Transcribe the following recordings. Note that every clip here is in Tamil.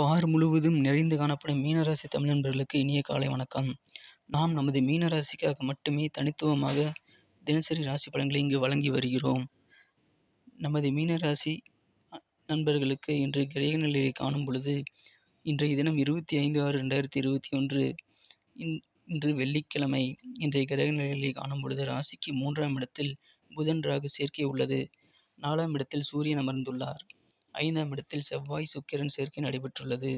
பார் முழுவதும் நிறைந்து காணப்படும் மீனராசி தமிழ் நண்பர்களுக்கு இனிய காலை வணக்கம். நாம் நமது மீனராசிக்காக மட்டுமே தனித்துவமாக தினசரி ராசி பலன்களை இங்கு வழங்கி வருகிறோம். நமது மீனராசி நண்பர்களுக்கு இன்று கிரக நிலையை காணும் பொழுது இன்றைய தினம் இருபத்தி ஐந்து ஆறு ரெண்டாயிரத்தி இருபத்தி ஒன்று இன்று வெள்ளிக்கிழமை. இன்றைய கிரக நிலையை காணும் பொழுது ராசிக்கு மூன்றாம் இடத்தில் புதன் ராகு சேர்க்கை உள்ளது. நாலாம் இடத்தில் சூரியன் அமர்ந்துள்ளார். ஐந்தாம் இடத்தில் செவ்வாய் சுக்கிரன் சேர்க்கை நடைபெற்றுள்ளது.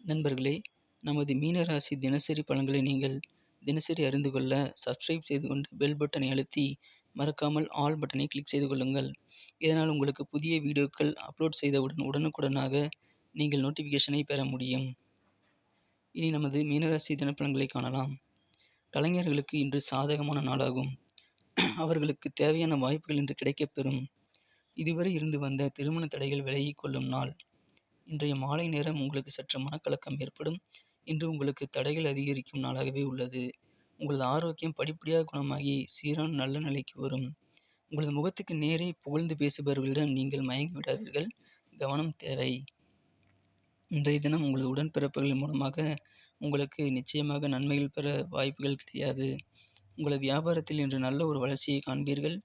நண்பர்களே நமது மீனராசி தினசரி பலன்களை நீங்கள் தினசரி அறிந்து கொள்ள சப்ஸ்கிரைப் செய்து கொண்டு பெல் பட்டனை அழுத்தி மறக்காமல் ஆல் பட்டனை கிளிக் செய்து கொள்ளுங்கள். இதனால் உங்களுக்கு புதிய வீடியோக்கள் அப்லோட் செய்தவுடன் உடனுக்குடனாக நீங்கள் நோட்டிஃபிகேஷனை பெற முடியும். இனி நமது மீனராசி தினப்பலன்களை காணலாம். கலைஞர்களுக்கு இன்று சாதகமான நாளாகும். அவர்களுக்கு தேவையான வாய்ப்புகள் இன்று கிடைக்கப்பெறும். இதுவரை இருந்து வந்த திருமண தடைகள் விலகிக் கொள்ளும் நாள். இன்றைய மாலை நேரம் உங்களுக்கு சற்று மனக்கலக்கம் ஏற்படும். இன்று உங்களுக்கு தடைகள் அதிகரிக்கும் நாளாகவே உள்ளது. உங்களது ஆரோக்கியம் படிப்படியாக குணமாகி சீரான நல்ல நிலைக்கு வரும். உங்களது முகத்துக்கு நேரே புகழ்ந்து பேசுபவர்களிடம் நீங்கள் மயங்கி விடாதீர்கள். கவனம் தேவை. இன்றைய தினம் உங்களது உடன்பிறப்புகள் மூலமாக உங்களுக்கு நிச்சயமாக நன்மைகள் பெற வாய்ப்புகள் கிடையாது. உங்களது வியாபாரத்தில் இன்று நல்ல ஒரு வளர்ச்சியை காண்பீர்கள்.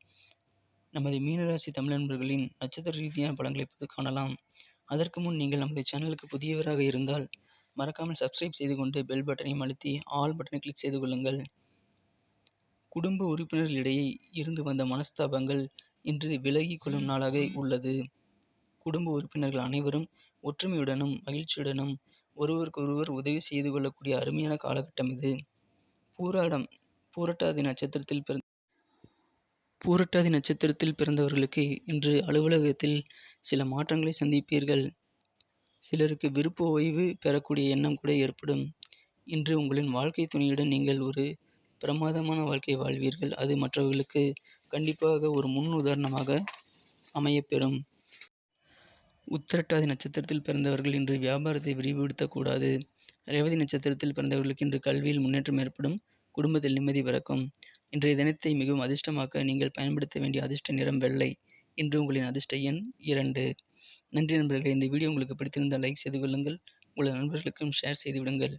நமது மீனராசி தமிழ் நண்பர்களின் நட்சத்திர ரீதியான பலன்களை இப்போது காணலாம். அதற்கு முன் நீங்கள் நமது சேனலுக்கு புதியவராக இருந்தால் மறக்காமல் சப்ஸ்கிரைப் செய்து கொண்டு பெல் பட்டனையும் அழுத்தி ஆல் பட்டனை கிளிக் செய்து கொள்ளுங்கள். குடும்ப உறுப்பினர்களிடையே இருந்து வந்த மனஸ்தாபங்கள் இன்று விலகி கொள்ளும் நாளாக உள்ளது. குடும்ப உறுப்பினர்கள் அனைவரும் ஒற்றுமையுடனும் மகிழ்ச்சியுடனும் ஒருவருக்கொருவர் உதவி செய்து கொள்ளக்கூடிய அருமையான காலகட்டம் இது. பூராடம் பூரட்டாதி நட்சத்திரத்தில் பிறந்த பூரட்டாதி நட்சத்திரத்தில் பிறந்தவர்களுக்கு இன்று அலுவலகத்தில் சில மாற்றங்களை சந்திப்பீர்கள். சிலருக்கு விருப்ப ஓய்வு பெறக்கூடிய எண்ணம் கூட ஏற்படும். இன்று உங்களின் வாழ்க்கை துணையுடன் நீங்கள் ஒரு பிரமாதமான வாழ்க்கை வாழ்வீர்கள். அது மற்றவர்களுக்கு கண்டிப்பாக ஒரு முன் உதாரணமாக அமையப்பெறும். உத்திரட்டாதி நட்சத்திரத்தில் பிறந்தவர்கள் இன்று வியாபாரத்தை விரிவுபடுத்தக்கூடாது. ரேவதி நட்சத்திரத்தில் பிறந்தவர்களுக்கு இன்று கல்வியில் முன்னேற்றம் ஏற்படும். குடும்பத்தில் நிம்மதி பிறக்கும். இன்றைய தினத்தை மிகவும் அதிர்ஷ்டமாக்க நீங்கள் பயன்படுத்த வேண்டிய அதிர்ஷ்ட நிறம் வெள்ளை. இன்று உங்களின் அதிர்ஷ்ட எண் இரண்டு. நன்றி நண்பர்களே இந்த வீடியோ உங்களுக்கு பிடித்திருந்தால் லைக் செய்து கொள்ளுங்கள். உங்கள் நண்பர்களுக்கும் ஷேர் செய்து விடுங்கள்.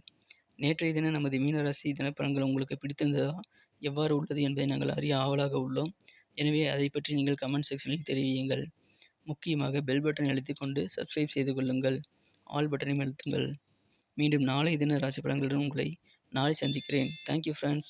நேற்றைய தினம் நமது மீனராசி தினப்பலன்கள் உங்களுக்கு பிடித்திருந்ததா? எவ்வாறு உள்ளது என்பதை நாங்கள் அறிய ஆவலாக உள்ளோம். எனவே அதை பற்றி நீங்கள் கமெண்ட் செக்ஷனில் தெரிவியுங்கள். முக்கியமாக பெல் பட்டனை அழுத்திக் கொண்டு சப்ஸ்கிரைப் செய்து கொள்ளுங்கள். ஆல் பட்டனையும் அழுத்துங்கள். மீண்டும் நாளை தின ராசி பலன்களுடன் உங்களை நாளை சந்திக்கிறேன். Thank you friends